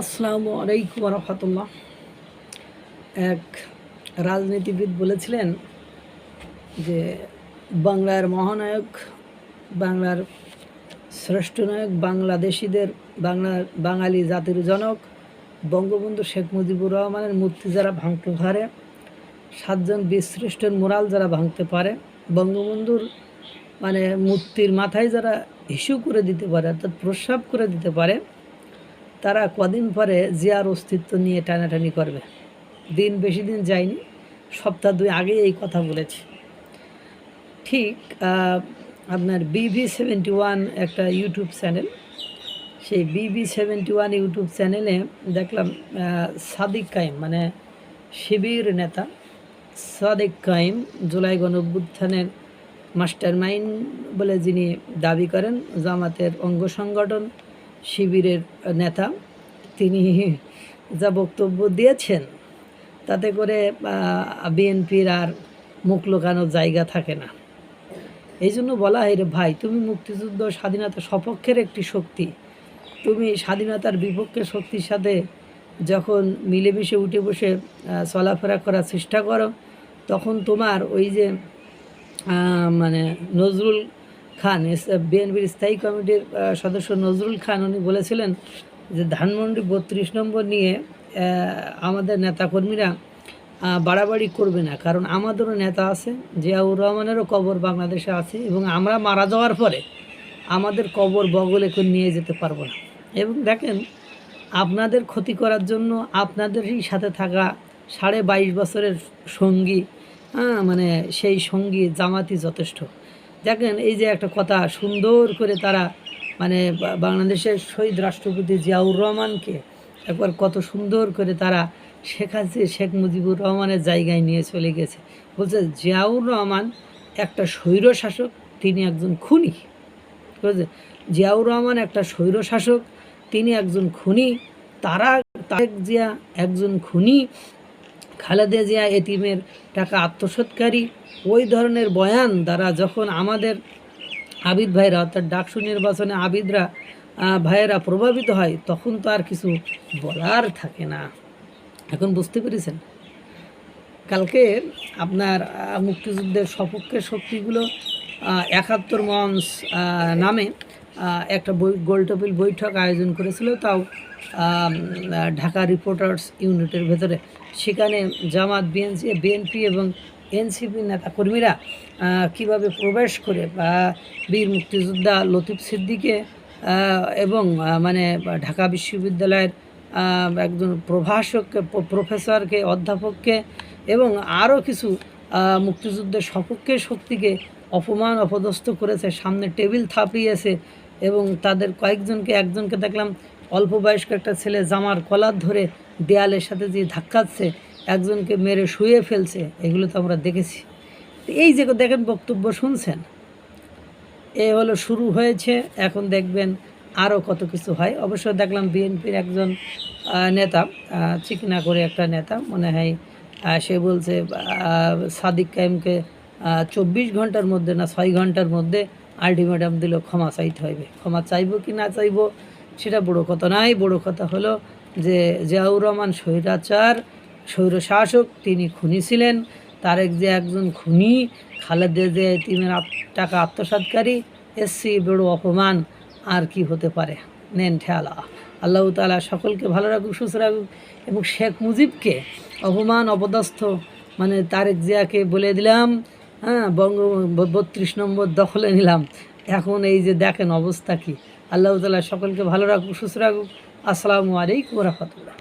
আসসালামু আলাইকুম রহমতুল্লাহ। এক রাজনীতিবিদ বলেছিলেন যে, বাংলার মহানায়ক, বাংলার শ্রেষ্ঠ নায়ক, বাংলাদেশিদের বাংলার বাঙালি জাতির জনক, বঙ্গবন্ধু শেখ মুজিবুর রহমানের মূর্তি যারা ভাঙতে পারে, সাতজন বীরশ্রেষ্ঠের মোরাল যারা ভাঙতে পারে, বঙ্গবন্ধুর মানে মূর্তির মাথায় যারা ইস্যু করে দিতে পারে, অর্থাৎ প্রস্রাব করে দিতে পারে তারা কদিন পরে জিয়ার অস্তিত্ব নিয়ে টানাটানি করবে। দিন বেশি দিন যায়নি, সপ্তাহ দুই আগে এই কথা বলেছি। ঠিক আপনার বিভি সেভেন্টি ওয়ান একটা ইউটিউব চ্যানেল। সেই বিবি সেভেন্টি ওয়ান ইউটিউব চ্যানেলে দেখলাম সাদিক কাইম মানে শিবির নেতা সাদিক কাইম জুলাই গণ অভ্যুত্থানের মাস্টার মাইন্ড বলে যিনি দাবি করেন, জামাতের অঙ্গ সংগঠন শিবিরের নেতা, তিনি যা বক্তব্য দিয়েছেন, তাতে করে বিএনপির আর মুখ লোকানোর জায়গা থাকে না। এই জন্য বলা হয়, রে ভাই, তুমি মুক্তিযুদ্ধ স্বাধীনতা সপক্ষের একটি শক্তি। তুমি স্বাধীনতার বিপক্ষে শক্তির সাথে যখন মিলেমিশে উঠে বসে চলাফেরা করার চেষ্টা করো, তখন তোমার ওই যে মানে নজরুল খান, এস, বিএনপির স্থায়ী কমিটির সদস্য নজরুল খান, উনি বলেছিলেন যে ধানমন্ডি বত্রিশ নম্বর নিয়ে আমাদের নেতাকর্মীরা বাড়াবাড়ি করবে না। কারণ আমাদেরও নেতা আছে, জিয়াউর রহমানেরও কবর বাংলাদেশে আছে এবং আমরা মারা যাওয়ার পরে আমাদের কবর বগলে করে নিয়ে যেতে পারব না। এবং দেখেন, আপনাদের ক্ষতি করার জন্য আপনাদেরই সাথে থাকা সাড়ে বাইশ বছরের সঙ্গী হ্যাঁ মানে সেই সঙ্গী জামাতি যথেষ্ট। দেখেন, এই যে একটা কথা, সুন্দর করে তারা মানে বাংলাদেশের শহীদ রাষ্ট্রপতি জিয়াউর রহমানকে একবার কত সুন্দর করে তারা শেখ শেখ মুজিবুর রহমানের জায়গায় নিয়ে চলে গেছে। বলছে, জিয়াউর রহমান একটা স্বৈর শাসক তিনি একজন খুনি। বুঝলেন? জিয়াউর রহমান একটা স্বৈর শাসক তিনি একজন খুনি, তারা, তারেক জিয়া একজন খুনি খালেদা জিয়া এতিমের টাকা আত্মসৎকারী। ওই ধরনের বয়ান দ্বারা যখন আমাদের আবিদ ভাইরা, অর্থাৎ ডাকসু নির্বাচনে আবিদরা ভাইয়েরা প্রভাবিত হয়, তখন তো আর কিছু বলার থাকে না। এখন বুঝতে পেরেছেন? কালকে আপনার মুক্তিযুদ্ধের সপক্ষের শক্তিগুলো একাত্তর মঞ্চ নামে একটা বই গোলটেবিল বৈঠক আয়োজন করেছিল। তাও ঢাকা রিপোর্টার্স ইউনিটের ভেতরে। সেখানে জামাত বিএনসি বিএনপি এবং এনসিপি নেতাকর্মীরা কীভাবে প্রবেশ করে, বা বীর মুক্তিযোদ্ধা লতিফ সিদ্দিকে এবং মানে ঢাকা বিশ্ববিদ্যালয়ের একজন প্রভাষককে প্রফেসরকে, অধ্যাপককে এবং আরও কিছু মুক্তিযুদ্ধের সপক্ষে শক্তিকে অপমান, অপদস্থ করেছে, সামনে টেবিল থাপিয়েছে এবং তাদের কয়েকজনকে, একজনকে দেখলাম অল্প বয়স্ক একটা ছেলে জামার কলার ধরে দেয়ালের সাথে যে ধাক্কাচ্ছে, একজনকে মেরে শুয়ে ফেলছে, এগুলো তো আমরা দেখেছি। এই যে দেখেন বক্তব্য শুনছেন, এ হলো শুরু হয়েছে, এখন দেখবেন আরও কত কিছু হয়। অবশ্য দেখলাম বিএনপির একজন নেতা চিকনা করে একটা নেতা, মনে হয় সে বলছে সাদিক কায়েমকে চব্বিশ ঘণ্টার মধ্যে না ছয় ঘণ্টার মধ্যে আলটিমেটাম দিল, ক্ষমা চাইতে হবে ক্ষমা চাইব কি না চাইব সেটা বড় কথা নাই। বড় কথা হলো যে জিয়াউর রহমান স্বৈরাচার স্বৈর শাসক তিনি খুনি ছিলেন। তারেক যে একজন খুনি, খালেদা যে তিনের টাকা আত্মসাৎকারী, এসসি বড় অপমান, আর কি হতে পারে? নেন ঠেলা। আল্লাহ তালা সকলকে ভালো রাখুক, সুস্থ রাখুক এবং শেখ মুজিবকে অপমান, অপদস্থ মানে তারেক জিয়াকে বলে দিলাম হ্যাঁ বঙ্গ বত্রিশ নম্বর দখলে নিলাম। এখন এই যে দেখেন অবস্থা কী। আল্লাহ তালা সকলকে ভালো রাখুক, সুস্থ রাখুক। আসসালামু আলাইকুম রহমতুল্লাহ।